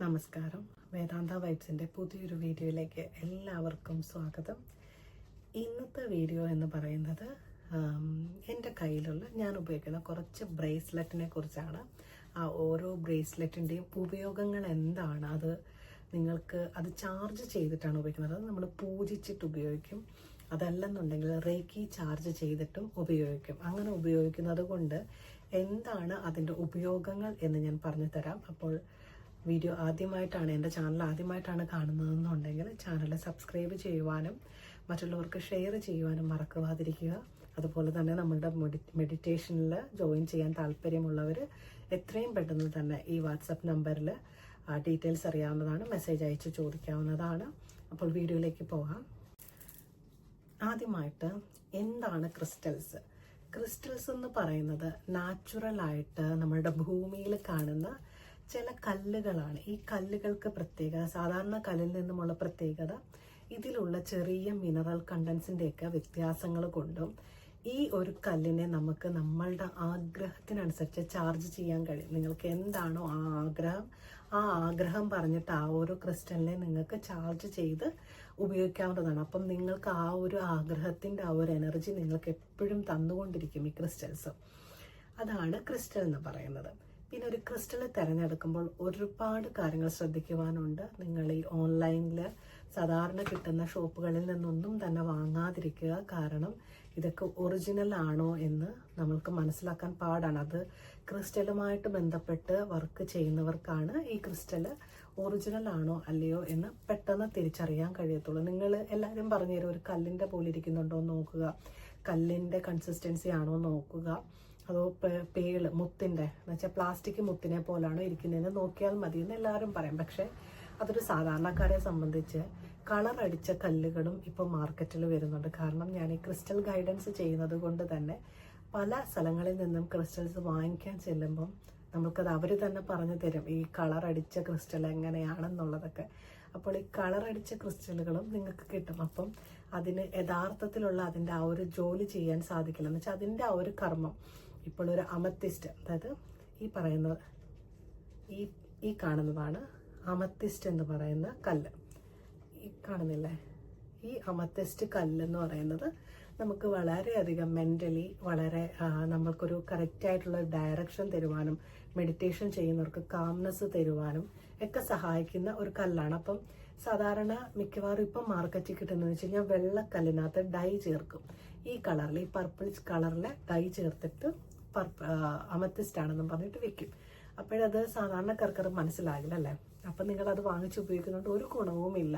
നമസ്കാരം. വേദാന്ത വൈബ്സിന്റെ പുതിയൊരു വീഡിയോയിലേക്ക് എല്ലാവർക്കും സ്വാഗതം. ഇന്നത്തെ വീഡിയോ എന്ന് പറയുന്നത് എന്റെ കയ്യിലുള്ള ഞാൻ ഉപയോഗിക്കുന്ന കുറച്ച് ബ്രേസ്ലെറ്റിനെ കുറിച്ചാണ്. ആ ഓരോ ബ്രേസ്ലെറ്റിന്റെയും ഉപയോഗങ്ങൾ എന്താണ്? അത് നിങ്ങൾക്ക് അത് ചാർജ് ചെയ്തിട്ടാണ് ഉപയോഗിക്കുന്നത്? അത് നമ്മൾ പൂജിച്ചിട്ട് ഉപയോഗിക്കും. അതല്ലെന്നുണ്ടെങ്കിൽ റേക്കി ചാർജ് ചെയ്തിട്ടും ഉപയോഗിക്കും. അങ്ങനെ ഉപയോഗിക്കുന്നത് കൊണ്ട് എന്താണ് അതിന്റെ ഉപയോഗങ്ങൾ എന്ന് ഞാൻ പറഞ്ഞു തരാം. അപ്പോൾ വീഡിയോ ആദ്യമായിട്ടാണ് എന്റെ ചാനൽ ആദ്യമായിട്ടാണ് കാണുന്നതെന്നുണ്ടെങ്കിൽ ചാനൽ സബ്സ്ക്രൈബ് ചെയ്യുവാനും മറ്റുള്ളവർക്ക് ഷെയർ ചെയ്യുവാനും മറക്കുവാതിരിക്കുക അതുപോലെ തന്നെ നമ്മളുടെ മെഡിറ്റേഷനിൽ ജോയിൻ ചെയ്യാൻ താല്പര്യമുള്ളവർ എത്രയും പെട്ടെന്ന് തന്നെ ഈ വാട്സപ്പ് നമ്പറിൽ ഡീറ്റെയിൽസ് അറിയാവുന്നതാണ് മെസ്സേജ് അയച്ച് ചോദിക്കാവുന്നതാണ്. അപ്പോൾ വീഡിയോയിലേക്ക് പോകാം. ആദ്യമായിട്ട് എന്താണ് ക്രിസ്റ്റൽസ് ക്രിസ്റ്റൽസ് എന്ന് പറയുന്നത് നാച്ചുറലായിട്ട് നമ്മളുടെ ഭൂമിയിൽ കാണുന്ന ചില കല്ലുകളാണ്. ഈ കല്ലുകൾക്ക് പ്രത്യേകത സാധാരണ കല്ലിൽ നിന്നുമുള്ള പ്രത്യേകത ഇതിലുള്ള ചെറിയ മിനറൽ കണ്ടൻസിന്റെയൊക്കെ വ്യത്യാസങ്ങൾ കൊണ്ടും ഈ ഒരു കല്ലിനെ നമുക്ക് നമ്മളുടെ ആഗ്രഹത്തിനനുസരിച്ച് ചാർജ് ചെയ്യാൻ കഴിയും. നിങ്ങൾക്ക് എന്താണോ ആ ആഗ്രഹം ആ ആഗ്രഹം പറഞ്ഞിട്ട് ആ ഒരു ക്രിസ്റ്റലിനെ നിങ്ങൾക്ക് ചാർജ് ചെയ്ത് ഉപയോഗിക്കാവുന്നതാണ്. അപ്പം നിങ്ങൾക്ക് ആ ഒരു ആഗ്രഹത്തിന്റെ ആ ഒരു എനർജി നിങ്ങൾക്ക് എപ്പോഴും തന്നുകൊണ്ടിരിക്കും ഈ ക്രിസ്റ്റൽസ് അതാണ് ക്രിസ്റ്റൽ എന്ന് പറയുന്നത്. പിന്നെ ഒരു ക്രിസ്റ്റൽ തിരഞ്ഞെടുക്കുമ്പോൾ ഒരുപാട് കാര്യങ്ങൾ ശ്രദ്ധിക്കുവാനുണ്ട്. നിങ്ങൾ ഈ ഓൺലൈനിൽ സാധാരണ കിട്ടുന്ന ഷോപ്പുകളിൽ നിന്നൊന്നും തന്നെ വാങ്ങാതിരിക്കുക. കാരണം ഇതൊക്കെ ഒറിജിനൽ ആണോ എന്ന് നമ്മൾക്ക് മനസ്സിലാക്കാൻ പാടാണ്. അത് ക്രിസ്റ്റലുമായിട്ട് ബന്ധപ്പെട്ട് വർക്ക് ചെയ്യുന്നവർക്കാണ് ഈ ക്രിസ്റ്റൽ ഒറിജിനൽ ആണോ അല്ലയോ എന്ന് പെട്ടെന്ന് തിരിച്ചറിയാൻ കഴിയത്തുള്ളൂ. നിങ്ങൾ എല്ലാവരും പറഞ്ഞു തരും ഒരു കല്ലിന്റെ പോലെ ഇരിക്കുന്നുണ്ടോ നോക്കുക. കല്ലിന്റെ കൺസിസ്റ്റൻസി ആണോ നോക്കുക. അതോ പേൾ മുത്തിന്റെ എന്ന് വെച്ചാൽ പ്ലാസ്റ്റിക് മുത്തിനെ പോലാണ് ഇരിക്കുന്നതെന്ന് നോക്കിയാൽ മതി എന്ന് എല്ലാവരും പറയും. പക്ഷേ അതൊരു സാധാരണക്കാരെ സംബന്ധിച്ച് കളർ അടിച്ച കല്ലുകളും ഇപ്പോൾ മാർക്കറ്റിൽ വരുന്നുണ്ട്. കാരണം ഞാൻ ഈ ക്രിസ്റ്റൽ ഗൈഡൻസ് ചെയ്യുന്നത് കൊണ്ട് തന്നെ പല സ്ഥലങ്ങളിൽ നിന്നും ക്രിസ്റ്റൽസ് വാങ്ങിക്കാൻ ചെല്ലുമ്പം നമുക്കത് അവർ തന്നെ പറഞ്ഞു തരും ഈ കളർ അടിച്ച ക്രിസ്റ്റൽ എങ്ങനെയാണെന്നുള്ളതൊക്കെ. അപ്പോൾ ഈ കളർ അടിച്ച ക്രിസ്റ്റലുകളും നിങ്ങൾക്ക് കിട്ടും. അപ്പം അതിന് യഥാർത്ഥത്തിലുള്ള അതിന്റെ ആ ഒരു ജോലി ചെയ്യാൻ സാധിക്കില്ല. എന്ന് വെച്ചാൽ അതിന്റെ ആ ഒരു കർമ്മം. ഇപ്പോൾ ഒരു അമത്തിസ്റ്റ് അതായത് ഈ പറയുന്ന ഈ ഈ കാണുന്നതാണ് അമത്തിസ്റ്റ് എന്ന് പറയുന്ന കല്ല്. ഈ കാണുന്നില്ലേ? ഈ അമത്തിസ്റ്റ് കല്ലെന്ന് പറയുന്നത് നമുക്ക് വളരെയധികം മെന്റലി വളരെ നമ്മൾക്കൊരു കറക്റ്റായിട്ടുള്ള ഡയറക്ഷൻ തരുവാനും മെഡിറ്റേഷൻ ചെയ്യുന്നവർക്ക് കാംനെസ് തരുവാനും ഒക്കെ സഹായിക്കുന്ന ഒരു കല്ലാണ്. അപ്പം സാധാരണ മിക്കവാറും ഇപ്പം മാർക്കറ്റിൽ കിട്ടുന്നതെന്ന് വെച്ച് കഴിഞ്ഞാൽ വെള്ളക്കല്ലിനകത്ത് ഡൈ ചേർക്കും. ഈ കളറിൽ ഈ പർപ്പിൾ കളറിൽ ഡൈ ചേർത്തിട്ട് അമത്തിസ്റ്റ് ആണെന്നും പറഞ്ഞിട്ട് വെക്കും. അപ്പോഴത് സാധാരണക്കാർക്ക് മനസ്സിലാകില്ല അല്ലേ അപ്പം നിങ്ങളത് വാങ്ങിച്ച് ഉപയോഗിക്കുന്നതുകൊണ്ട് ഒരു ഗുണവുമില്ല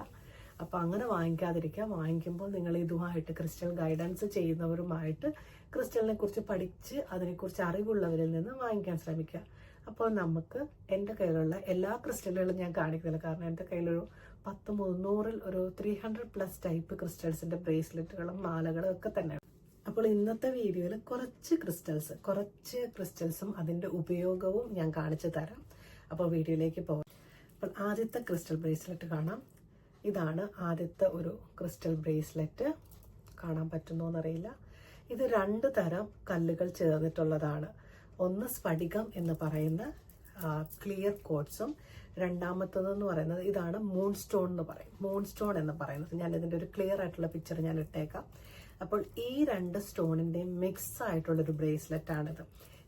അപ്പം അങ്ങനെ വാങ്ങിക്കാതിരിക്കുക. വാങ്ങിക്കുമ്പോൾ നിങ്ങൾ ഇതുമായിട്ട് ക്രിസ്റ്റൽ ഗൈഡൻസ് ചെയ്യുന്നവരുമായിട്ട് ക്രിസ്റ്റലിനെ കുറിച്ച് പഠിച്ച് അതിനെക്കുറിച്ച് അറിവുള്ളവരിൽ നിന്ന് വാങ്ങിക്കാൻ ശ്രമിക്കുക. അപ്പോൾ നമുക്ക് എന്റെ കയ്യിലുള്ള എല്ലാ ക്രിസ്റ്റലുകളും ഞാൻ കാണിക്കുന്നില്ല. കാരണം എന്റെ കയ്യിലൊരു പത്ത് മുന്നൂറിൽ ഒരു ത്രീ ഹൺഡ്രഡ് പ്ലസ് ടൈപ്പ് ക്രിസ്റ്റൽസിന്റെ ബ്രേസ്ലെറ്റുകളും മാലകളും ഒക്കെ തന്നെ അപ്പോൾ ഇന്നത്തെ വീഡിയോയിൽ കുറച്ച് ക്രിസ്റ്റൽസ് കുറച്ച് ക്രിസ്റ്റൽസും അതിന്റെ ഉപയോഗവും ഞാൻ കാണിച്ചു തരാം. അപ്പോൾ വീഡിയോയിലേക്ക് പോകാം. അപ്പോൾ ആദ്യത്തെ ക്രിസ്റ്റൽ ബ്രേസ്ലെറ്റ് കാണാം. ഇതാണ് ആദ്യത്തെ ഒരു ക്രിസ്റ്റൽ ബ്രേസ്ലെറ്റ്. കാണാൻ പറ്റുന്നോ എന്നറിയില്ല. ഇത് രണ്ട് തരം കല്ലുകൾ ചേർന്നിട്ടുള്ളതാണ്. ഒന്ന് സ്ഫടികം എന്ന് പറയുന്ന ക്ലിയർ കോഡ്സും രണ്ടാമത്തതെന്ന് പറയുന്നത് ഇതാണ് മൂൺ സ്റ്റോൺ എന്ന് പറയും. മൂൺ സ്റ്റോൺ എന്ന് പറയുന്നത്. ഞാൻ ഇതിന്റെ ഒരു ക്ലിയർ ആയിട്ടുള്ള പിക്ചർ ഞാൻ ഇട്ടേക്കാം. അപ്പോൾ ഈ രണ്ട് സ്റ്റോണിന്റെ മിക്സ് ആയിട്ടുള്ളൊരു ബ്രേസ്ലെറ്റ് ആണിത്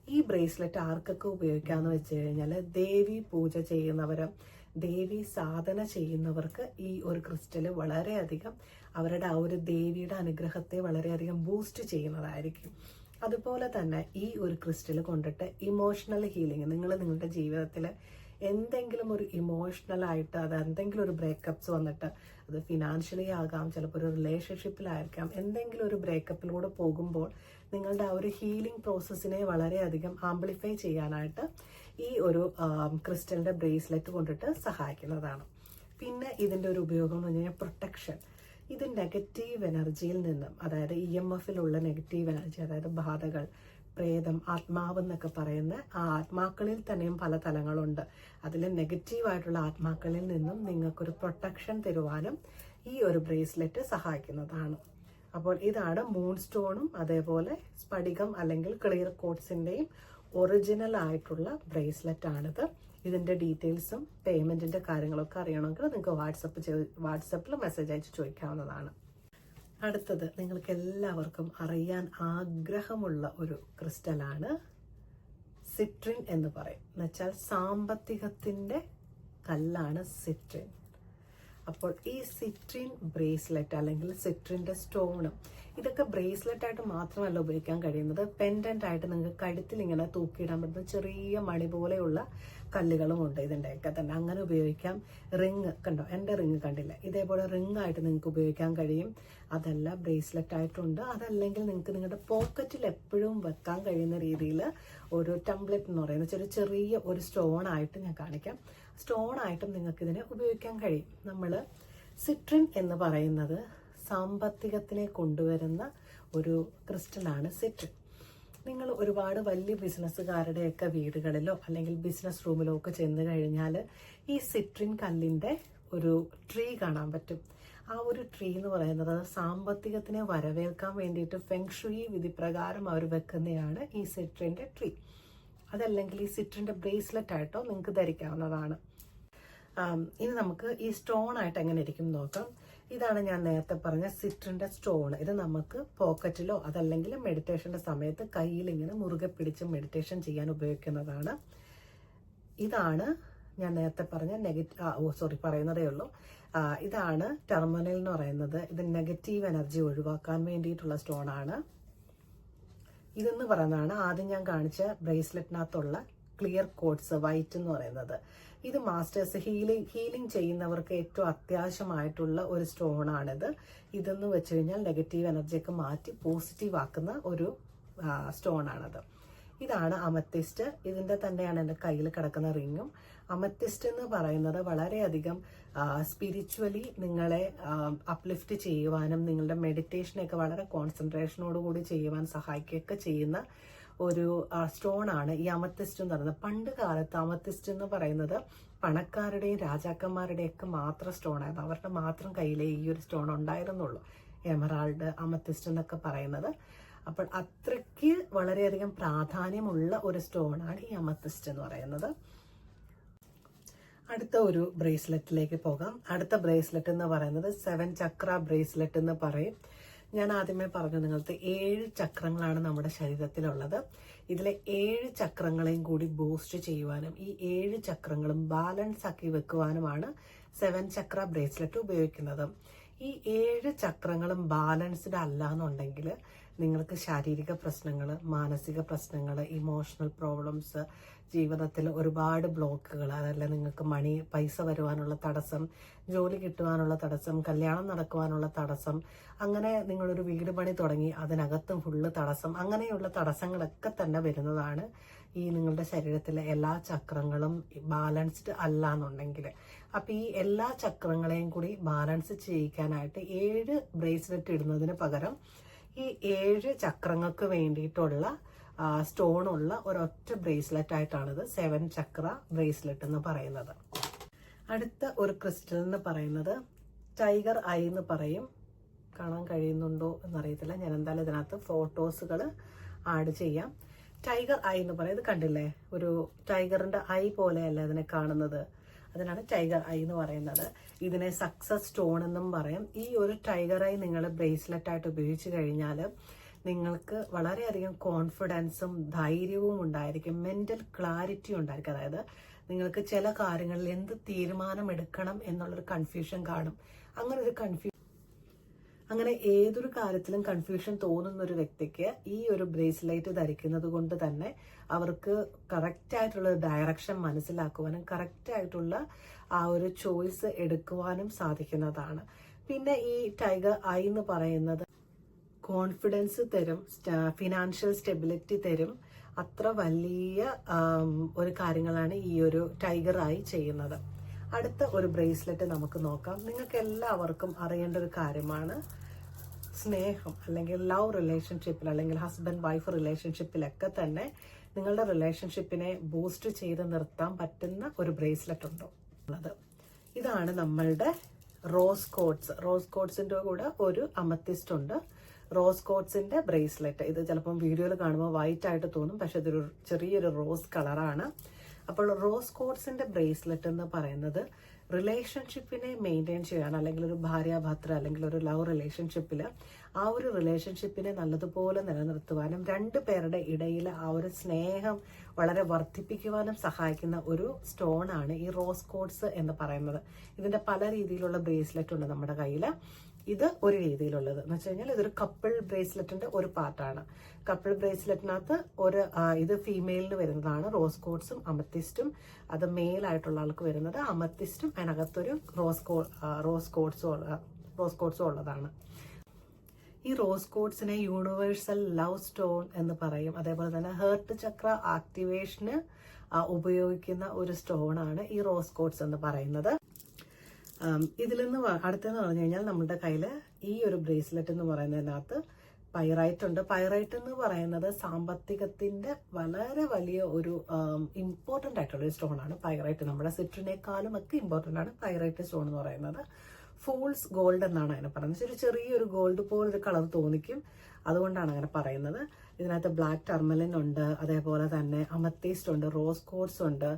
ഈ ബ്രേസ്ലെറ്റ് ആർക്കൊക്കെ ഉപയോഗിക്കാമെന്ന് വെച്ച് കഴിഞ്ഞാൽ ദേവി പൂജ ചെയ്യുന്നവരും ദേവി സാധന ചെയ്യുന്നവർക്ക് ഈ ഒരു ക്രിസ്റ്റൽ വളരെയധികം അവരുടെ ആ ഒരു ദേവിയുടെ അനുഗ്രഹത്തെ വളരെയധികം ബൂസ്റ്റ് ചെയ്യുന്നതായിരിക്കും. അതുപോലെ തന്നെ ഈ ഒരു ക്രിസ്റ്റൽ കൊണ്ടിട്ട് ഇമോഷണൽ ഹീലിംഗ് നിങ്ങൾ നിങ്ങളുടെ ജീവിതത്തിൽ എന്തെങ്കിലും ഒരു ഇമോഷണൽ ആയിട്ട് അത് എന്തെങ്കിലും ഒരു ബ്രേക്കപ്സ് വന്നിട്ട് അത് ഫിനാൻഷ്യലി ആകാം ചിലപ്പോൾ ഒരു റിലേഷൻഷിപ്പിലായിരിക്കാം എന്തെങ്കിലും ഒരു ബ്രേക്കപ്പിലൂടെ പോകുമ്പോൾ നിങ്ങളുടെ ആ ഒരു ഹീലിംഗ് പ്രോസസ്സിനെ വളരെയധികം ആംപ്ലിഫൈ ചെയ്യാനായിട്ട് ഈ ഒരു ക്രിസ്റ്റലിന്റെ ബ്രേസ്ലെറ്റ് കൊണ്ടിട്ട് സഹായിക്കുന്നതാണ്. പിന്നെ ഇതിന്റെ ഒരു ഉപയോഗം എന്ന് പറഞ്ഞാൽ പ്രൊട്ടക്ഷൻ ഇത് നെഗറ്റീവ് എനർജിയിൽ നിന്നും അതായത് ഇ എം എഫിലുള്ള നെഗറ്റീവ് എനർജി അതായത് ബാധകൾ പ്രേതം ആത്മാവ് എന്നൊക്കെ പറയുന്ന ആ ആത്മാക്കളിൽ തന്നെയും പല തലങ്ങളുണ്ട്. അതിൽ നെഗറ്റീവായിട്ടുള്ള ആത്മാക്കളിൽ നിന്നും നിങ്ങൾക്കൊരു പ്രൊട്ടക്ഷൻ തരുവാനും ഈ ഒരു ബ്രേസ്ലെറ്റ് സഹായിക്കുന്നതാണ്. അപ്പോൾ ഇതാണ് മൂൺ സ്റ്റോണും അതേപോലെ സ്ഫടികം അല്ലെങ്കിൽ ക്ലിയർ കോട്ട്സിന്റെയും ഒറിജിനൽ ആയിട്ടുള്ള ബ്രേസ്ലെറ്റ് ആണിത്. ഇതിന്റെ ഡീറ്റെയിൽസും പേയ്മെന്റിന്റെ കാര്യങ്ങളൊക്കെ അറിയണമെങ്കിൽ നിങ്ങൾക്ക് വാട്സപ്പ് ചെയ്ത് വാട്സപ്പിൽ മെസ്സേജ് അയച്ച് ചോദിക്കാവുന്നതാണ്. അടുത്തത് നിങ്ങൾക്ക് എല്ലാവർക്കും അറിയാൻ ആഗ്രഹമുള്ള ഒരു ക്രിസ്റ്റലാണ് സിട്രിൻ എന്ന് പറയും. എന്നുവെച്ചാൽ സാമ്പത്തികത്തിന്റെ കല്ലാണ് സിട്രിൻ. അപ്പോൾ ഈ സിട്രിൻ ബ്രേസ്ലെറ്റ് അല്ലെങ്കിൽ സിട്രിന്റെ സ്റ്റോണും ഇതൊക്കെ ബ്രേസ്ലെറ്റ് ആയിട്ട് മാത്രമല്ല ഉപയോഗിക്കാൻ കഴിയുന്നത്. പെൻഡന്റ് ആയിട്ട് നിങ്ങൾക്ക് കഴുത്തിൽ ഇങ്ങനെ തൂക്കിയിടാൻ പറ്റുന്ന ചെറിയ മണി പോലെയുള്ള കല്ലുകളും ഉണ്ട് ഇതിന്റെയൊക്കെ തന്നെ. അങ്ങനെ ഉപയോഗിക്കാം. റിങ് കണ്ടോ? എന്റെ റിങ് കണ്ടില്ല? ഇതേപോലെ റിങ് ആയിട്ട് നിങ്ങൾക്ക് ഉപയോഗിക്കാൻ കഴിയും. അതല്ല ബ്രേസ്ലെറ്റ് ആയിട്ടുണ്ട്. അതല്ലെങ്കിൽ നിങ്ങൾക്ക് നിങ്ങളുടെ പോക്കറ്റിൽ എപ്പോഴും വെക്കാൻ കഴിയുന്ന രീതിയിൽ ഒരു ടംപ്ലെറ്റ് എന്ന് പറയുന്ന ചെറിയ ചെറിയ ഒരു സ്റ്റോൺ ആയിട്ട് ഞാൻ കാണിക്കാം. സ്റ്റോൺ ആയിട്ടും നിങ്ങൾക്ക് ഇതിനെ ഉപയോഗിക്കാൻ കഴിയും. നമ്മൾ സിട്രിൻ എന്ന് പറയുന്നത് സാമ്പത്തികത്തിനെ കൊണ്ടുവരുന്ന ഒരു ക്രിസ്റ്റലാണ് സെറ്റ്. നിങ്ങൾ ഒരുപാട് വലിയ ബിസിനസ്സുകാരുടെയൊക്കെ വീടുകളിലോ അല്ലെങ്കിൽ ബിസിനസ് റൂമിലോ ഒക്കെ ചെന്ന് കഴിഞ്ഞാൽ ഈ സിട്രിൻ കല്ലിന്റെ ഒരു ട്രീ കാണാൻ പറ്റും. ആ ഒരു ട്രീ എന്ന് പറയുന്നത് സാമ്പത്തികത്തിനെ വരവേൽക്കാൻ വേണ്ടിയിട്ട് ഫെങ്ഷുയി വിധിപ്രകാരം അവർ വെക്കുന്നതാണ് ഈ സിട്രിന്റെ ട്രീ. അതല്ലെങ്കിൽ ഈ സിട്രിന്റെ ബ്രേസ്ലെറ്റ് ആയിട്ടോ നിങ്ങൾക്ക് ധരിക്കാവുന്നതാണ്. ഇനി നമുക്ക് ഈ സ്റ്റോൺ ആയിട്ട് എങ്ങനെ ഇരിക്കും നോക്കാം. ഇതാണ് ഞാൻ നേരത്തെ പറഞ്ഞ സിട്രിന്റെ സ്റ്റോൺ ഇത് നമുക്ക് പോക്കറ്റിലോ അതല്ലെങ്കിൽ മെഡിറ്റേഷന്റെ സമയത്ത് കയ്യിൽ ഇങ്ങനെ മുറുകെ പിടിച്ച് മെഡിറ്റേഷൻ ചെയ്യാൻ ഉപയോഗിക്കുന്നതാണ്. ഇതാണ് ഞാൻ നേരത്തെ പറഞ്ഞ നെഗറ്റീവ് ഓ സോറി പറയുന്നതേ ഉള്ളൂ. ഇതാണ് ടെർമിനൽ എന്ന് പറയുന്നത്. ഇത് നെഗറ്റീവ് എനർജി ഒഴിവാക്കാൻ വേണ്ടിയിട്ടുള്ള സ്റ്റോൺ ആണ് ഇതെന്ന് പറയുന്നതാണ് ആദ്യം ഞാൻ കാണിച്ച ബ്രേസ്ലെറ്റിനകത്തുള്ള ക്ലിയർ കോഡ്സ് വൈറ്റ് എന്ന് പറയുന്നത്. ഇത് മാസ്റ്റേഴ്സ് ഹീലിംഗ് ഹീലിംഗ് ചെയ്യുന്നവർക്ക് ഏറ്റവും അത്യാവശ്യമായിട്ടുള്ള ഒരു സ്റ്റോൺ ആണിത് ഇതെന്ന് വെച്ച് കഴിഞ്ഞാൽ നെഗറ്റീവ് എനർജിയൊക്കെ മാറ്റി പോസിറ്റീവ് ആക്കുന്ന ഒരു സ്റ്റോൺ ആണത് ഇതാണ് അമത്തിസ്റ്റ്. ഇതിന്റെ തന്നെയാണ് എന്റെ കയ്യിൽ കിടക്കുന്ന റിങ്ങും. അമത്തിസ്റ്റ് എന്ന് പറയുന്നത് വളരെയധികം സ്പിരിച്വലി നിങ്ങളെ അപ്ലിഫ്റ്റ് ചെയ്യുവാനും നിങ്ങളുടെ മെഡിറ്റേഷനൊക്കെ വളരെ കോൺസെൻട്രേഷനോടുകൂടി ചെയ്യുവാൻ സഹായിക്കുകയൊക്കെ ചെയ്യുന്ന ഒരു സ്റ്റോൺ ആണ് ഈ അമത്തിസ്റ്റ് എന്ന് പറയുന്നത്. പണ്ട് കാലത്ത് അമത്തിസ്റ്റ് എന്ന് പറയുന്നത് പണക്കാരുടെയും രാജാക്കന്മാരുടെയും ഒക്കെ മാത്രം സ്റ്റോൺ ആയിരുന്നു അവരുടെ മാത്രം കയ്യിലെ ഈ ഒരു സ്റ്റോൺ ഉണ്ടായിരുന്നുള്ളൂ. എമറാൾഡ് അമത്തിസ്റ്റ് എന്നൊക്കെ പറയുന്നത്. അപ്പോൾ അത്രയ്ക്ക് വളരെയധികം പ്രാധാന്യമുള്ള ഒരു സ്റ്റോണാണ് ഈ അമത്തിസ്റ്റ് എന്ന് പറയുന്നത്. അടുത്ത ഒരു ബ്രേസ്ലെറ്റിലേക്ക് പോകാം. അടുത്ത ബ്രേസ്ലെറ്റ് എന്ന് പറയുന്നത് സെവൻ ചക്ര ബ്രേസ്ലെറ്റ് എന്ന് പറയും. ഞാൻ ആദ്യമേ പറഞ്ഞു നിങ്ങൾക്ക് ഏഴ് ചക്രങ്ങളാണ് നമ്മുടെ ശരീരത്തിലുള്ളത്. ഇതിലെ ഏഴ് ചക്രങ്ങളെയും കൂടി ബൂസ്റ്റ് ചെയ്യുവാനും ഈ ഏഴ് ചക്രങ്ങളും ബാലൻസ് ആക്കി വെക്കുവാനുമാണ് സെവൻ ചക്ര ബ്രേസ്ലെറ്റ് ഉപയോഗിക്കുന്നത്. ഈ ഏഴ് ചക്രങ്ങളും ബാലൻസ്ഡ് അല്ല എന്നുണ്ടെങ്കിൽ നിങ്ങൾക്ക് ശാരീരിക പ്രശ്നങ്ങൾ മാനസിക പ്രശ്നങ്ങൾ ഇമോഷണൽ പ്രോബ്ലംസ് ജീവിതത്തിൽ ഒരുപാട് ബ്ലോക്കുകൾ അതല്ല നിങ്ങൾക്ക് മണി പൈസ വരുവാനുള്ള തടസ്സം ജോലി കിട്ടുവാനുള്ള തടസ്സം കല്യാണം നടക്കുവാനുള്ള തടസ്സം അങ്ങനെ നിങ്ങളൊരു വീട് പണി തുടങ്ങി അതിനകത്തും ഫുള്ള് തടസ്സം അങ്ങനെയുള്ള തടസ്സങ്ങളൊക്കെ തന്നെ വരുന്നതാണ് ഈ നിങ്ങളുടെ ശരീരത്തിലെ എല്ലാ ചക്രങ്ങളും ബാലൻസ്ഡ് അല്ല എന്നുണ്ടെങ്കിൽ അപ്പം ഈ എല്ലാ ചക്രങ്ങളെയും കൂടി ബാലൻസ് ചെയ്യിക്കാനായിട്ട് ഏഴ് ബ്രേസ്ലെറ്റ് ഇടുന്നതിന് പകരം ഈ ഏഴ് ചക്രങ്ങൾക്ക് വേണ്ടിയിട്ടുള്ള സ്റ്റോൺ ഉള്ള ഒരൊറ്റ ബ്രേസ്ലെറ്റ് ആയിട്ടാണിത് സെവൻ ചക്ര ബ്രേസ്ലെറ്റ് എന്ന് പറയുന്നത്. അടുത്ത ഒരു ക്രിസ്റ്റൽ എന്ന് പറയുന്നത് ടൈഗർ ഐ എന്ന് പറയും. കാണാൻ കഴിയുന്നുണ്ടോ എന്നറിയത്തില്ല. ഞാൻ എന്തായാലും ഇതിനകത്ത് ഫോട്ടോസുകൾ ആഡ് ചെയ്യാം. ടൈഗർ ഐ എന്ന് പറയുന്നത് കണ്ടില്ലേ? ഒരു ടൈഗറിന്റെ ഐ പോലെയല്ല അതിനെ കാണുന്നത്. അതിനാണ് ടൈഗർ ഐ എന്ന് പറയുന്നത്. ഇതിനെ സക്സസ് സ്റ്റോൺ എന്നും പറയും. ഈ ഒരു ടൈഗർ ഐ നിങ്ങൾ ബ്രേസ്ലെറ്റ് ആയിട്ട് ഉപയോഗിച്ച് കഴിഞ്ഞാൽ നിങ്ങൾക്ക് വളരെയധികം കോൺഫിഡൻസും ധൈര്യവും ഉണ്ടായിരിക്കും. മെന്റൽ ക്ലാരിറ്റി ഉണ്ടായിരിക്കും. അതായത് നിങ്ങൾക്ക് ചില കാര്യങ്ങളിൽ എന്ത് തീരുമാനം എടുക്കണം എന്നുള്ളൊരു കൺഫ്യൂഷൻ കാണും. അങ്ങനെ ഒരു കൺഫ്യൂ അങ്ങനെ ഏതൊരു കാര്യത്തിലും കൺഫ്യൂഷൻ തോന്നുന്ന ഒരു വ്യക്തിക്ക് ഈ ഒരു ബ്രേസ്ലൈറ്റ് ധരിക്കുന്നത് കൊണ്ട് തന്നെ അവർക്ക് കറക്റ്റ് ആയിട്ടുള്ള ഡയറക്ഷൻ മനസ്സിലാക്കുവാനും കറക്റ്റ് ആയിട്ടുള്ള ആ ഒരു ചോയ്സ് എടുക്കുവാനും സാധിക്കുന്നതാണ്. പിന്നെ ഈ ടൈഗർ ഐ എന്ന് പറയുന്നത് കോൺഫിഡൻസ് തരും ഫിനാൻഷ്യൽ സ്റ്റെബിലിറ്റി തരും. അത്ര വലിയ ഒരു കാര്യങ്ങളാണ് ഈ ഒരു ടൈഗർ ആയി ചെയ്യുന്നത്. അടുത്ത ഒരു ബ്രേസ്ലെറ്റ് നമുക്ക് നോക്കാം. നിങ്ങൾക്ക് എല്ലാവർക്കും അറിയേണ്ട ഒരു കാര്യമാണ് സ്നേഹം അല്ലെങ്കിൽ ലവ് റിലേഷൻഷിപ്പിൽ അല്ലെങ്കിൽ ഹസ്ബൻഡ് വൈഫ് റിലേഷൻഷിപ്പിലൊക്കെ തന്നെ നിങ്ങളുടെ റിലേഷൻഷിപ്പിനെ ബൂസ്റ്റ് ചെയ്ത് നിർത്താൻ പറ്റുന്ന ഒരു ബ്രേസ്ലെറ്റ് ഉണ്ടോ? ഉള്ളത്. ഇതാണ് നമ്മളുടെ റോസ് കോട്ട്സ് റോസ് കോട്ട്സിന്റെ കൂടെ ഒരു അമത്തിസ്റ്റ് ഉണ്ട്. റോസ് കോട്ട്സിന്റെ ബ്രേസ്ലെറ്റ് ഇത് ചിലപ്പം വീഡിയോയിൽ കാണുമ്പോൾ വൈറ്റ് ആയിട്ട് തോന്നും പക്ഷെ ഇതൊരു ചെറിയൊരു റോസ് കളറാണ് അപ്പോൾ റോസ് കോഡ്സിന്റെ ബ്രേസ്ലെറ്റ് എന്ന് പറയുന്നത് റിലേഷൻഷിപ്പിനെ മെയിന്റെയിൻ ചെയ്യാൻ അല്ലെങ്കിൽ ഒരു ഭാര്യാഭർത്തൃ അല്ലെങ്കിൽ ഒരു ലവ് റിലേഷൻഷിപ്പിൽ ആ ഒരു റിലേഷൻഷിപ്പിനെ നല്ലതുപോലെ നിലനിർത്തുവാനും രണ്ട് പേരുടെ ഇടയിൽ ആ ഒരു സ്നേഹം വളരെ വർദ്ധിപ്പിക്കുവാനും സഹായിക്കുന്ന ഒരു സ്റ്റോൺ ആണ് ഈ റോസ് കോഡ്സ് എന്ന് പറയുന്നത്. ഇതിന്റെ പല രീതിയിലുള്ള ബ്രേസ്ലെറ്റ് ഉണ്ട് നമ്മുടെ കയ്യിൽ ഇത് ഒരു രീതിയിലുള്ളത്. എന്ന് വെച്ച് കഴിഞ്ഞാൽ ഇതൊരു കപ്പിൾ ബ്രേസ്ലെറ്റിന്റെ ഒരു പാർട്ടാണ് കപ്പിൾ ബ്രേസ്ലെറ്റിനകത്ത് ഒരു ഇത് ഫീമെയിലിന് വരുന്നതാണ്. റോസ് കോഡ്സും അമത്തിസ്റ്റും അത് മെയിൽ ആയിട്ടുള്ള ആൾക്ക് വരുന്നത് അമത്തിസ്റ്റും അതിനകത്തൊരു റോസ് കോ റോസ് കോഡ്സും റോസ് കോഡ്സും ഉള്ളതാണ്. ഈ റോസ് കോഡ്സിനെ യൂണിവേഴ്സൽ ലവ് സ്റ്റോൺ എന്ന് പറയും. അതേപോലെ തന്നെ ഹേർട്ട് ചക്ര ആക്ടിവേഷന് ഉപയോഗിക്കുന്ന ഒരു സ്റ്റോൺ ആണ് ഈ റോസ് കോഡ്സ് എന്ന് പറയുന്നത്. വ- അടുത്തെന്ന് പറഞ്ഞു കഴിഞ്ഞാൽ നമ്മുടെ കയ്യിൽ ഈ ഒരു ബ്രേസ്ലെറ്റ് എന്ന് പറയുന്നതിനകത്ത് പൈറൈറ്റ് ഉണ്ട്. പൈറൈറ്റ് എന്ന് പറയുന്നത് സാമ്പത്തികത്തിന്റെ വളരെ വലിയ ഒരു ഇമ്പോർട്ടന്റ് ആയിട്ടുള്ള ഒരു സ്റ്റോൺ ആണ് പൈറൈറ്റ്. നമ്മുടെ സിട്രിനേക്കാളും ഒക്കെ ഇമ്പോർട്ടന്റ് ആണ് പൈറൈറ്റ് സ്റ്റോൺ എന്ന് പറയുന്നത്. ഫോൾസ് ഗോൾഡ് എന്നാണ് അതിനെ പറയുന്നത്. ഒരു ചെറിയൊരു ഗോൾഡ് പോലൊരു കളർ തോന്നിക്കും. അതുകൊണ്ടാണ് അങ്ങനെ പറയുന്നത്. ഇതിനകത്ത് ബ്ലാക്ക് ടർമലിൻ ഉണ്ട് അതേപോലെ തന്നെ അമത്തീസ്റ്റ് ഉണ്ട് റോസ് കോഡ്സ് ഉണ്ട്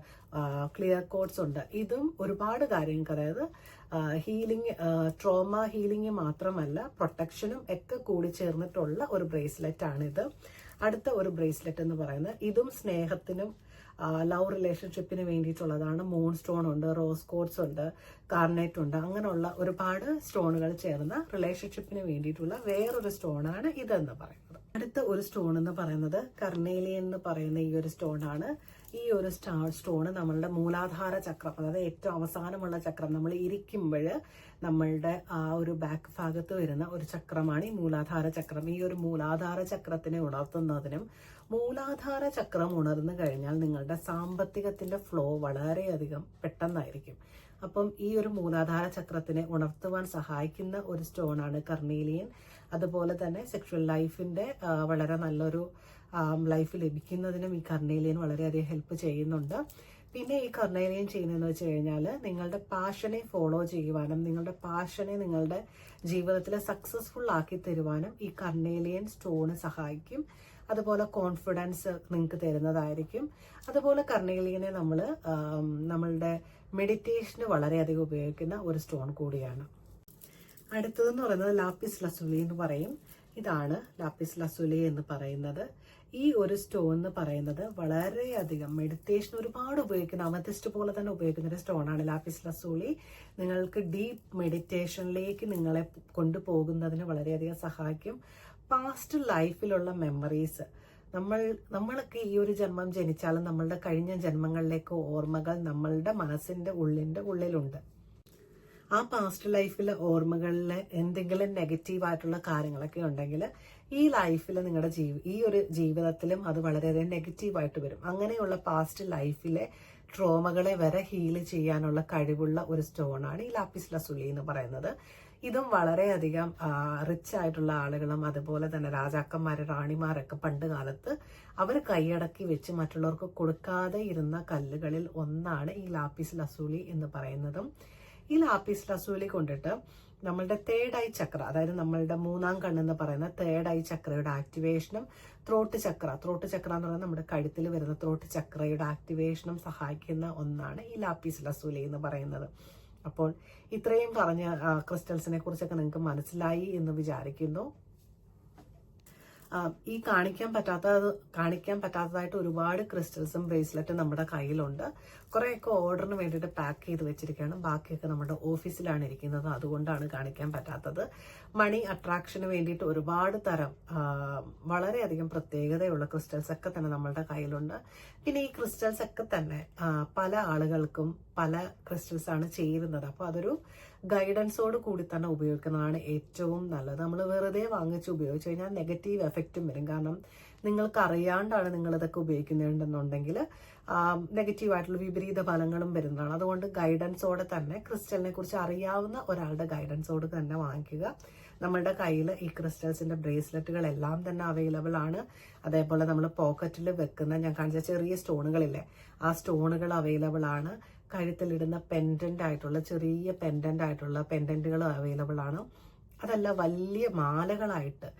ക്ലിയർ കോഡ്സ് ഉണ്ട്. ഇതും ഒരുപാട് കാര്യങ്ങൾക്ക് അതായത് ഹീലിംഗ് ട്രോമ ഹീലിംഗ് മാത്രമല്ല പ്രൊട്ടക്ഷനും ഒക്കെ കൂടി ചേർന്നിട്ടുള്ള ഒരു ബ്രേസ്ലെറ്റ് ആണിത്. അടുത്ത ഒരു ബ്രേസ്ലെറ്റ് എന്ന് പറയുന്നത് ഇതും സ്നേഹത്തിനും ലവ് റിലേഷൻഷിപ്പിന് വേണ്ടിയിട്ടുള്ളതാണ്. മൂൺ സ്റ്റോൺ ഉണ്ട് റോസ് കോഡ്സ് ഉണ്ട് കാർണേറ്റ് ഉണ്ട്. അങ്ങനെയുള്ള ഒരുപാട് സ്റ്റോണുകൾ ചേർന്ന റിലേഷൻഷിപ്പിന് വേണ്ടിയിട്ടുള്ള വേറൊരു സ്റ്റോണാണ് ഇതെന്ന് പറയുന്നത്. അടുത്ത ഒരു സ്റ്റോൺ എന്ന് പറയുന്നത് കർണേലിയൻ എന്ന് പറയുന്ന ഈ ഒരു സ്റ്റോൺ ആണ്. ഈ ഒരു സ്റ്റാ സ്റ്റോൺ നമ്മളുടെ മൂലാധാര ചക്രം അതായത് ഏറ്റവും അവസാനമുള്ള ചക്രം നമ്മൾ ഇരിക്കുമ്പോൾ നമ്മളുടെ ആ ഒരു ബാക്ക് ഭാഗത്ത് വരുന്ന ഒരു ചക്രമാണ് ഈ മൂലാധാര ചക്രം. ഈ ഒരു മൂലാധാര ചക്രത്തിനെ ഉണർത്തുന്നതിനും മൂലാധാര ചക്രം ഉണർന്നു കഴിഞ്ഞാൽ നിങ്ങളുടെ സാമ്പത്തികത്തിന്റെ ഫ്ലോ വളരെയധികം പെട്ടെന്നായിരിക്കും. അപ്പം ഈ ഒരു മൂലാധാര ചക്രത്തിനെ ഉണർത്തുവാൻ സഹായിക്കുന്ന ഒരു സ്റ്റോണാണ് കർണേലിയൻ അതുപോലെ തന്നെ സെക്ഷൽ ലൈഫിന്റെ വളരെ നല്ലൊരു ലൈഫ് ലഭിക്കുന്നതിനും ഈ കർണേലിയൻ വളരെയധികം ഹെൽപ്പ് ചെയ്യുന്നുണ്ട്. പിന്നെ ഈ കർണേലിയൻ ചെയ്യുന്നതെന്ന് വെച്ച് കഴിഞ്ഞാൽ നിങ്ങളുടെ പാഷനെ ഫോളോ ചെയ്യുവാനും നിങ്ങളുടെ പാഷനെ നിങ്ങളുടെ ജീവിതത്തിൽ സക്സസ്ഫുൾ ആക്കി തരുവാനും ഈ കർണേലിയൻ സ്റ്റോണ് സഹായിക്കും. അതുപോലെ കോൺഫിഡൻസ് നിങ്ങൾക്ക് തരുന്നതായിരിക്കും. അതുപോലെ കർണേലിയനെ നമ്മൾ നമ്മളുടെ മെഡിറ്റേഷന് വളരെയധികം ഉപയോഗിക്കുന്ന ഒരു സ്റ്റോൺ കൂടിയാണ്. അടുത്തതെന്ന് പറയുന്നത് ലാപ്പിസ് ലസുലി എന്ന് പറയും. ഇതാണ് ലാപ്പിസ് ലസുലി എന്ന് പറയുന്നത്. ഈ ഒരു സ്റ്റോൺ എന്ന് പറയുന്നത് വളരെയധികം മെഡിറ്റേഷൻ ഒരുപാട് ഉപയോഗിക്കുന്ന അമത്തിസ്റ്റ് പോലെ തന്നെ ഉപയോഗിക്കുന്ന ഒരു സ്റ്റോൺ ആണ് ലാപ്പിസ് ലസൂളി നിങ്ങൾക്ക് ഡീപ്പ് മെഡിറ്റേഷനിലേക്ക് നിങ്ങളെ കൊണ്ടുപോകുന്നതിന് വളരെയധികം സഹായിക്കും. പാസ്റ്റ് ലൈഫിലുള്ള മെമ്മറീസ് നമ്മൾ നമ്മളൊക്കെ ഈ ഒരു ജന്മം ജനിച്ചാലും നമ്മളുടെ കഴിഞ്ഞ ജന്മങ്ങളിലേക്ക് ഓർമ്മകൾ നമ്മളുടെ മനസ്സിന്റെ ഉള്ളിന്റെ ഉള്ളിലുണ്ട്. ആ പാസ്റ്റ് ലൈഫിലെ ഓർമ്മകളിൽ എന്തെങ്കിലും നെഗറ്റീവ് ആയിട്ടുള്ള കാര്യങ്ങളൊക്കെ ഉണ്ടെങ്കിൽ ഈ ലൈഫിൽ നിങ്ങളുടെ ജീവി ഈ ഒരു ജീവിതത്തിലും അത് വളരെയധികം നെഗറ്റീവായിട്ട് വരും. അങ്ങനെയുള്ള പാസ്റ്റ് ലൈഫിലെ ട്രോമകളെ വരെ ഹീൽ ചെയ്യാനുള്ള കഴിവുള്ള ഒരു സ്റ്റോണാണ് ഈ ലാപ്പിസ് ലസുലി എന്ന് പറയുന്നത്. ഇതും വളരെയധികം റിച്ച് ആയിട്ടുള്ള ആളുകളും അതുപോലെ തന്നെ രാജാക്കന്മാർ റാണിമാരൊക്കെ പണ്ട് കാലത്ത് അവർ കൈയടക്കി വെച്ച് മറ്റുള്ളവർക്ക് കൊടുക്കാതെ ഇരുന്ന കല്ലുകളിൽ ഒന്നാണ് ഈ ലാപ്പിസ് ലസൂലി എന്ന് പറയുന്നതും. ഈ ലാപ്പീസ് ലസൂലി കൊണ്ടിട്ട് നമ്മളുടെ തേർഡ് ഐ ചക്ര അതായത് നമ്മളുടെ മൂന്നാം കണ്ണെന്ന് പറയുന്ന തേർഡ് ഐ ചക്രയുടെ ആക്ടിവേഷനും ത്രോട്ട് ചക്ര ത്രോട്ട് ചക്ര എന്ന് പറയുന്നത് നമ്മുടെ കഴുത്തിൽ വരുന്ന ത്രോട്ട് ചക്രയുടെ ആക്ടിവേഷനും സഹായിക്കുന്ന ഒന്നാണ് ഈ ലാപ്പീസ് ലസൂലി എന്ന് പറയുന്നത്. അപ്പോൾ ഇത്രയും പറഞ്ഞ ക്രിസ്റ്റൽസിനെ കുറിച്ചൊക്കെ നിങ്ങൾക്ക് മനസ്സിലായി എന്ന് വിചാരിക്കുന്നു. ഈ കാണിക്കാൻ പറ്റാത്ത കാണിക്കാൻ പറ്റാത്തതായിട്ട് ഒരുപാട് ക്രിസ്റ്റൽസും ബ്രേസ്ലെറ്റും നമ്മുടെ കയ്യിലുണ്ട്. കുറേയൊക്കെ ഓർഡറിന് വേണ്ടിയിട്ട് പാക്ക് ചെയ്ത് വെച്ചിരിക്കുകയാണ്. ബാക്കിയൊക്കെ നമ്മുടെ ഓഫീസിലാണ് ഇരിക്കുന്നത്. അതുകൊണ്ടാണ് കാണിക്കാൻ പറ്റാത്തത്. മണി അട്രാക്ഷന് വേണ്ടിയിട്ട് ഒരുപാട് തരം വളരെയധികം പ്രത്യേകതയുള്ള ക്രിസ്റ്റൽസ് ഒക്കെ തന്നെ നമ്മളുടെ കയ്യിലുണ്ട്. പിന്നെ ഈ ക്രിസ്റ്റൽസ് ഒക്കെ തന്നെ പല ആളുകൾക്കും പല ക്രിസ്റ്റൽസ് ആണ് ചേരുന്നത്. അപ്പോൾ അതൊരു ഗൈഡൻസോട് കൂടി തന്നെ ഉപയോഗിക്കുന്നതാണ് ഏറ്റവും നല്ലത്. നമ്മൾ വെറുതെ വാങ്ങിച്ച് ഉപയോഗിച്ച് കഴിഞ്ഞാൽ നെഗറ്റീവ് എഫക്റ്റും വരും. കാരണം നിങ്ങൾക്ക് അറിയാണ്ടാണ് നിങ്ങൾ ഇതൊക്കെ ഉപയോഗിക്കുന്നുണ്ടെന്നുണ്ടെങ്കിൽ നെഗറ്റീവ് ആയിട്ടുള്ള വിപരീത ഫലങ്ങളും വരുന്നതാണ്. അതുകൊണ്ട് ഗൈഡൻസോടെ തന്നെ ക്രിസ്റ്റലിനെ കുറിച്ച് അറിയാവുന്ന ഒരാളുടെ ഗൈഡൻസോട് തന്നെ വാങ്ങിക്കുക. നമ്മളുടെ കയ്യിൽ ഈ ക്രിസ്റ്റൽസിന്റെ ബ്രേസ്ലെറ്റുകൾ എല്ലാം തന്നെ അവൈലബിൾ ആണ്. അതേപോലെ നമ്മൾ പോക്കറ്റിൽ വെക്കുന്ന ഞാൻ കാണിച്ച ചെറിയ സ്റ്റോണുകളില്ലേ ആ സ്റ്റോണുകൾ അവൈലബിൾ ആണ്. കഴുത്തിലിടുന്ന പെൻഡന്റ് ആയിട്ടുള്ള ചെറിയ പെൻഡന്റ് ആയിട്ടുള്ള പെൻഡന്റുകൾ അവൈലബിൾ ആണ്. അതല്ല വലിയ മാലകളായിട്ട്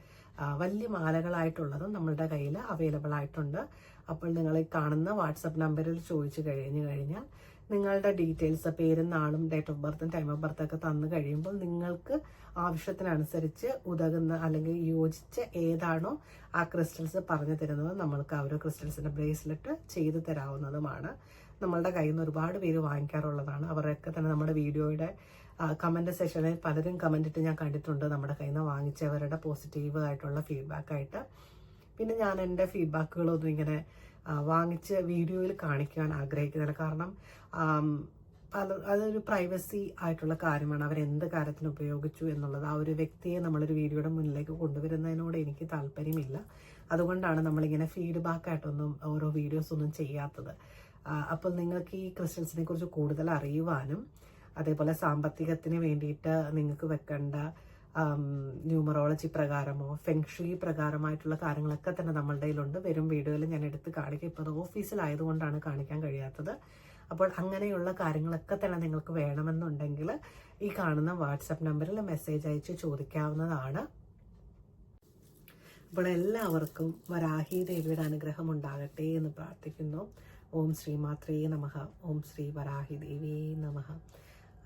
വലിയ മാലകളായിട്ടുള്ളതും നമ്മളുടെ കയ്യിൽ അവൈലബിൾ ആയിട്ടുണ്ട്. അപ്പോൾ നിങ്ങൾ ഈ കാണുന്ന വാട്സപ്പ് നമ്പറിൽ ചോദിച്ചു കഴിഞ്ഞു കഴിഞ്ഞാൽ നിങ്ങളുടെ ഡീറ്റെയിൽസ് പേരും നാളും ഡേറ്റ് ഓഫ് ബർത്തും ടൈം ഓഫ് ബർത്ത് ഒക്കെ തന്നു കഴിയുമ്പോൾ നിങ്ങൾക്ക് ആവശ്യത്തിനനുസരിച്ച് ഉതകുന്ന അല്ലെങ്കിൽ യോജിച്ച ഏതാണോ ആ ക്രിസ്റ്റൽസ് പറഞ്ഞു തരുന്നത് നമ്മൾക്ക് ആ ഒരു ക്രിസ്റ്റൽസിന്റെ ബ്രേസ്ലെറ്റ് ചെയ്തു തരാവുന്നതുമാണ്. നമ്മളുടെ കയ്യിൽ നിന്ന് ഒരുപാട് പേര് വാങ്ങിക്കാറുള്ളതാണ്. അവരൊക്കെ തന്നെ നമ്മുടെ വീഡിയോയുടെ കമന്റ് സെഷനിൽ പലരും കമന്റ് ഇട്ട് ഞാൻ കണ്ടിട്ടുണ്ട് നമ്മുടെ കയ്യിൽ നിന്ന് വാങ്ങിച്ചവരുടെ പോസിറ്റീവ് ആയിട്ടുള്ള ഫീഡ്ബാക്ക് ആയിട്ട്. പിന്നെ ഞാൻ എന്റെ ഫീഡ്ബാക്കുകളൊന്നും ഇങ്ങനെ വാങ്ങിച്ച് വീഡിയോയിൽ കാണിക്കാൻ ആഗ്രഹിക്കുന്നില്ല. കാരണം പല അതൊരു പ്രൈവസി ആയിട്ടുള്ള കാര്യമാണ്. അവരെന്ത് കാര്യത്തിന് ഉപയോഗിച്ചു എന്നുള്ളത്. ആ ഒരു വ്യക്തിയെ നമ്മളൊരു വീഡിയോയുടെ മുന്നിലേക്ക് കൊണ്ടുവരുന്നതിനോട് എനിക്ക് താല്പര്യമില്ല. അതുകൊണ്ടാണ് നമ്മളിങ്ങനെ ഫീഡ്ബാക്കായിട്ടൊന്നും ഓരോ വീഡിയോസ് ഒന്നും ചെയ്യാത്തത്. അപ്പോൾ നിങ്ങൾക്ക് ഈ ക്രിസ്ത്യൻസിനെ കുറിച്ച് കൂടുതൽ അറിയുവാനും അതേപോലെ സാമ്പത്തികത്തിന് വേണ്ടിയിട്ട് നിങ്ങൾക്ക് വെക്കേണ്ട ന്യൂമറോളജി പ്രകാരമോ ഫെങ്ഷി പ്രകാരമായിട്ടുള്ള കാര്യങ്ങളൊക്കെ തന്നെ നമ്മളുടെ കയ്യിലുണ്ട്. വരും വീഡിയോയിൽ ഞാൻ എടുത്ത് കാണിക്കാം. ഇപ്പോൾ അത് ഓഫീസിലായതുകൊണ്ടാണ് കാണിക്കാൻ കഴിയാത്തത്. അപ്പോൾ അങ്ങനെയുള്ള കാര്യങ്ങളൊക്കെ തന്നെ നിങ്ങൾക്ക് വേണമെന്നുണ്ടെങ്കിൽ ഈ കാണുന്ന വാട്സപ്പ് നമ്പറിൽ മെസ്സേജ് അയച്ച് ചോദിക്കാവുന്നതാണ്. അപ്പോൾ എല്ലാവർക്കും വരാഹി ദേവിയുടെ അനുഗ്രഹം ഉണ്ടാകട്ടെ എന്ന് പ്രാർത്ഥിക്കുന്നു. ഓം ശ്രീ മാത്രേ നമഹ. ഓം ശ്രീ വരാഹി ദേവി നമഹ.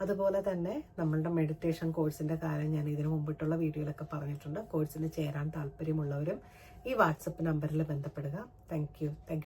അതുപോലെ തന്നെ നമ്മളുടെ മെഡിറ്റേഷൻ കോഴ്സിന്റെ കാര്യം ഞാൻ ഇതിനു മുമ്പിട്ടുള്ള വീഡിയോയിലൊക്കെ പറഞ്ഞിട്ടുണ്ട്. കോഴ്സിന് ചേരാൻ താല്പര്യമുള്ളവരും ഈ വാട്സപ്പ് നമ്പറിൽ ബന്ധപ്പെടുക. Thank you thank